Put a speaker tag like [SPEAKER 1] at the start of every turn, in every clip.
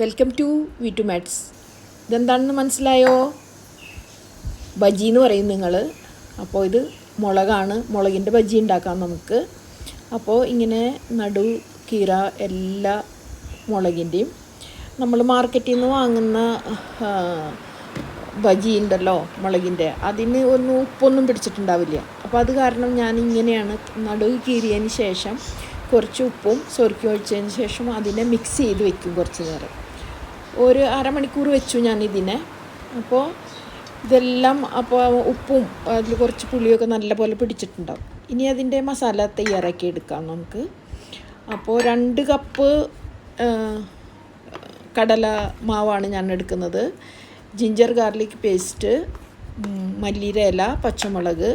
[SPEAKER 1] Welcome to V two mats ഇതെന്താണെന്ന് മനസ്സിലായോ? ബജി എന്ന് പറയും നിങ്ങൾ അപ്പോൾ ഇത് മുളകാണ്. മുളകിന്റെ ബജി ഉണ്ടാക്കാം നമുക്ക്. അപ്പോൾ ഇങ്ങനെ നടു കീറ എല്ലാ മുളകിന്റെയും നമ്മൾ മാർക്കറ്റിൽ നിന്ന് വാങ്ങുന്ന ബജി ഉണ്ടല്ലോ മുളകിന്റെ അതിന് ഒന്നും ഉപ്പൊന്നും പിടിച്ചിട്ടുണ്ടാവില്ല. അപ്പോൾ അത് കാരണം ഞാൻ ഇങ്ങനെയാണ് നടുവ് കീറിയതിന് ശേഷം കുറച്ച് ഉപ്പും സൊറുക്കി ഒഴിച്ചതിന് ശേഷം അതിനെ മിക്സ് ചെയ്ത് വെക്കും കുറച്ച് നേരം. ഒരു അരമണിക്കൂർ വെച്ചു ഞാൻ ഇതിനെ അപ്പോൾ ഇതെല്ലാം അപ്പോൾ ഉപ്പും അതിൽ കുറച്ച് പുളിയൊക്കെ നല്ലപോലെ പിടിച്ചിട്ടുണ്ടാവും. ഇനി അതിന്റെ മസാല തയ്യാറാക്കി എടുക്കാം നമുക്ക്. അപ്പോൾ രണ്ട് കപ്പ് കടല മാവാണ് ഞാൻ എടുക്കുന്നത്. ജിഞ്ചർ ഗാർലിക് പേസ്റ്റ് മല്ലിര ഇല പച്ചമുളക്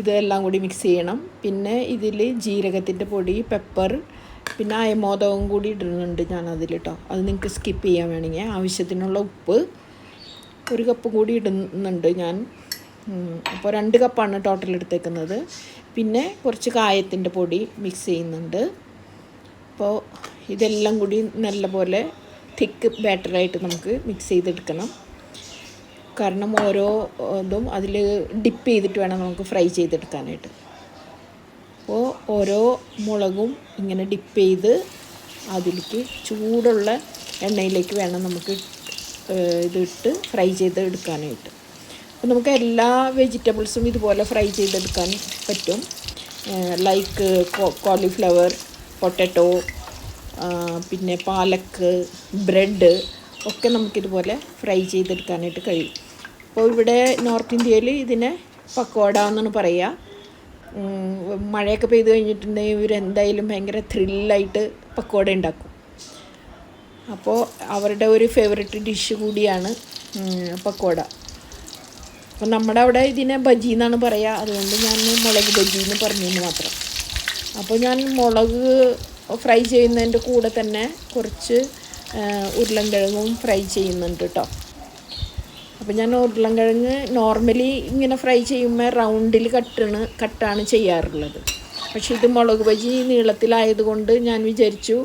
[SPEAKER 1] ഇതെല്ലാം കൂടി മിക്സ് ചെയ്യണം. പിന്നെ ഇതിൽ ജീരകത്തിന്റെ പൊടി പെപ്പർ പിന്നെ അയമോദകം കൂടി ഇടുന്നുണ്ട് ഞാൻ അതിൽ കേട്ടോ അത് നിങ്ങൾക്ക് സ്കിപ്പ് ചെയ്യാൻ വേണമെങ്കിൽ. ആവശ്യത്തിനുള്ള ഉപ്പ് ഒരു കപ്പ് കൂടി ഇടുന്നുണ്ട് ഞാൻ. അപ്പോൾ രണ്ട് കപ്പാണ് ടോട്ടൽ എടുത്തേക്കുന്നത്. പിന്നെ കുറച്ച് കായത്തിന്റെ പൊടി മിക്സ് ചെയ്യുന്നുണ്ട്. അപ്പോൾ ഇതെല്ലാം കൂടി നല്ലപോലെ തിക്ക് ബാറ്ററായിട്ട് നമുക്ക് മിക്സ് ചെയ്തെടുക്കണം. കാരണം ഓരോ ഇതും അതിൽ ഡിപ്പ് ചെയ്തിട്ട് വേണം നമുക്ക് ഫ്രൈ ചെയ്തെടുക്കാനായിട്ട്. അപ്പോൾ ഓരോ മുളകും ഇങ്ങനെ ഡിപ്പ് ചെയ്ത് അതിലേക്ക് ചൂടുള്ള എണ്ണയിലേക്ക് വേണം നമുക്ക് ഇതിട്ട് ഫ്രൈ ചെയ്ത് എടുക്കാനായിട്ട്. അപ്പോൾ നമുക്ക് എല്ലാ വെജിറ്റബിൾസും ഇതുപോലെ ഫ്രൈ ചെയ്തെടുക്കാൻ പറ്റും. ലൈക്ക് കോളിഫ്ലവർ പൊട്ടറ്റോ പിന്നെ പാലക്ക് ബ്രെഡ് ഒക്കെ നമുക്കിതുപോലെ ഫ്രൈ ചെയ്തെടുക്കാനായിട്ട് കഴിയും. അപ്പോൾ ഇവിടെ നോർത്ത് ഇന്ത്യയിൽ ഇതിനെ പക്കോട എന്നാണ് പറയുക. മഴയൊക്കെ പെയ്ത് കഴിഞ്ഞിട്ടുണ്ടെങ്കിൽ ഇവരെന്തായാലും ഭയങ്കര ത്രില്ലായിട്ട് പക്കോട ഉണ്ടാക്കും. അപ്പോൾ അവരുടെ ഒരു ഫേവററ്റ് ഡിഷ് കൂടിയാണ് പക്കോട. അപ്പം നമ്മുടെ അവിടെ ഇതിനെ ബജി എന്നാണ് പറയുക അതുകൊണ്ട് ഞാൻ മുളക് ബജി എന്ന് പറഞ്ഞെന്ന് മാത്രം. അപ്പോൾ ഞാൻ മുളക് ഫ്രൈ ചെയ്യുന്നതിന്റെ കൂടെ തന്നെ കുറച്ച് ഉരുളൻ ഉരുളൻകിഴങ്ങും ഫ്രൈ ചെയ്യുന്നുണ്ട് കേട്ടോ അപ്പോൾ ഞാൻ ഉരുളൻകിഴങ്ങ് നോർമലി ഇങ്ങനെ ഫ്രൈ ചെയ്യുമ്പോൾ റൗണ്ടിൽ കട്ടാണ് കട്ടാണ് ചെയ്യാറുള്ളത്. പക്ഷേ ഇത് മുളക് ബജി നീളത്തിലായതുകൊണ്ട് ഞാൻ വിചാരിച്ചു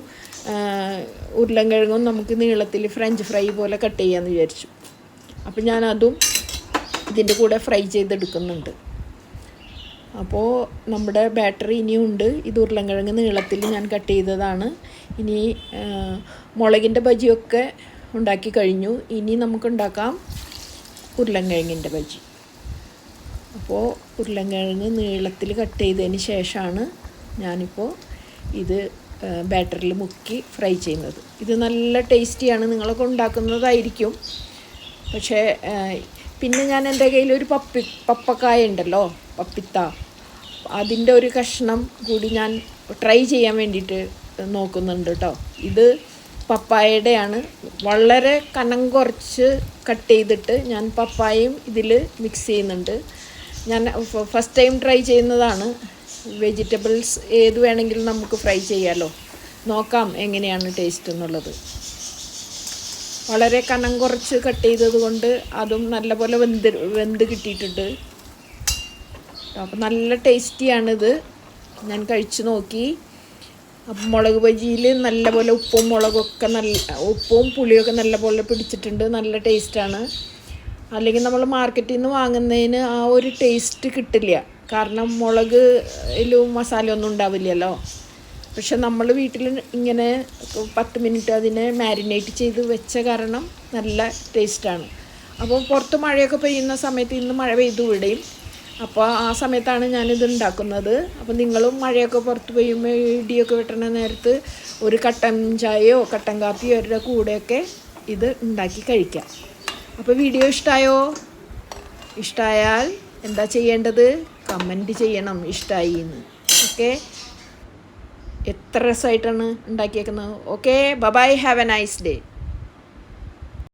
[SPEAKER 1] ഉരുളൻകിഴങ്ങും നമുക്ക് നീളത്തിൽ ഫ്രഞ്ച് ഫ്രൈ പോലെ കട്ട് ചെയ്യാമെന്ന് വിചാരിച്ചു. അപ്പോൾ ഞാനതും ഇതിന്റെ കൂടെ ഫ്രൈ ചെയ്തെടുക്കുന്നുണ്ട്. അപ്പോൾ നമ്മുടെ ബാറ്ററി ഇനിയുണ്ട് ഇത് ഉരുളൻകിഴങ്ങ് നീളത്തിൽ ഞാൻ കട്ട് ചെയ്തതാണ്. ഇനി മുളകിന്റെ ബജിയൊക്കെ ഉണ്ടാക്കി കഴിഞ്ഞു. ഇനി നമുക്ക് ഉണ്ടാക്കാം ഉരുളൻകിഴങ്ങിന്റെ ബജി അപ്പോൾ ഉരുളൻകിഴങ്ങ് നീളത്തിൽ കട്ട് ചെയ്തതിന് ശേഷമാണ് ഞാനിപ്പോൾ ഇത് ബാറ്ററിൽ മുക്കി ഫ്രൈ ചെയ്യുന്നത്. ഇത് നല്ല ടേസ്റ്റിയാണ്. നിങ്ങളൊക്കെ ഉണ്ടാക്കുന്നതായിരിക്കും. പക്ഷേ പിന്നെ ഞാൻ എന്റെ കയ്യിൽ ഒരു പപ്പി പപ്പക്കായ ഉണ്ടല്ലോ പപ്പിത്ത. അതിന്റെ ഒരു കഷ്ണം കൂടി ഞാൻ ട്രൈ ചെയ്യാൻ വേണ്ടിയിട്ട് നോക്കുന്നുണ്ട് കേട്ടോ ഇത് പപ്പായയുടെയാണ്. വളരെ കനം കുറച്ച് കട്ട് ചെയ്തിട്ട് ഞാൻ പപ്പായയും ഇതിൽ മിക്സ് ചെയ്യുന്നുണ്ട്. ഞാൻ ഫസ്റ്റ് ടൈം ട്രൈ ചെയ്യുന്നതാണ്. വെജിറ്റബിൾസ് ഏത് വേണമെങ്കിലും നമുക്ക് ഫ്രൈ ചെയ്യാമല്ലോ നോക്കാം എങ്ങനെയാണ് ടേസ്റ്റ് എന്നുള്ളത്. വളരെ കനം കുറച്ച് കട്ട് ചെയ്തത് കൊണ്ട് അതും നല്ലപോലെ വെന്ത് വെന്ത് കിട്ടിയിട്ടുണ്ട്. അപ്പോൾ നല്ല ടേസ്റ്റിയാണിത് ഞാൻ കഴിച്ചു നോക്കി. അപ്പം മുളക് ബജിയിൽ നല്ലപോലെ ഉപ്പും മുളകൊക്കെ നല്ല ഉപ്പും പുളിയൊക്കെ നല്ലപോലെ പിടിച്ചിട്ടുണ്ട്. നല്ല ടേസ്റ്റാണ്. അല്ലെങ്കിൽ നമ്മൾ മാർക്കറ്റിൽ നിന്ന് വാങ്ങുന്നതിന് ആ ഒരു ടേസ്റ്റ് കിട്ടില്ല. കാരണം മുളക് ലും മസാല ഒന്നും ഉണ്ടാവില്ലല്ലോ. പക്ഷെ നമ്മൾ വീട്ടിൽ ഇങ്ങനെ പത്ത് മിനിറ്റ് അതിനെ മാരിനേറ്റ് ചെയ്ത് വെച്ച കാരണം നല്ല ടേസ്റ്റാണ്. അപ്പോൾ പുറത്ത് മഴയൊക്കെ പെയ്യുന്ന സമയത്ത് ഇന്ന് മഴ പെയ്തു ഇവിടെയും അപ്പോൾ ആ സമയത്താണ് ഞാനിത് ഉണ്ടാക്കുന്നത്. അപ്പോൾ നിങ്ങളും മഴയൊക്കെ പുറത്ത് പെയ്യുമ്പോൾ ഇടിയൊക്കെ വെട്ടണ നേരത്ത് ഒരു കട്ടൻ ചായയോ കട്ടൻ കാപ്പിയോ അവരുടെ കൂടെയൊക്കെ ഇത് ഉണ്ടാക്കി കഴിക്കാം. അപ്പോൾ വീഡിയോ ഇഷ്ടമായോ ഇഷ്ടമായാൽ എന്താ ചെയ്യേണ്ടത്? കമന്റ് ചെയ്യണം ഇഷ്ടമായി എന്ന് ഓക്കെ? എത്ര രസമായിട്ടാണ് ഉണ്ടാക്കിയേക്കുന്നത്. Okay? Bye bye have a nice day.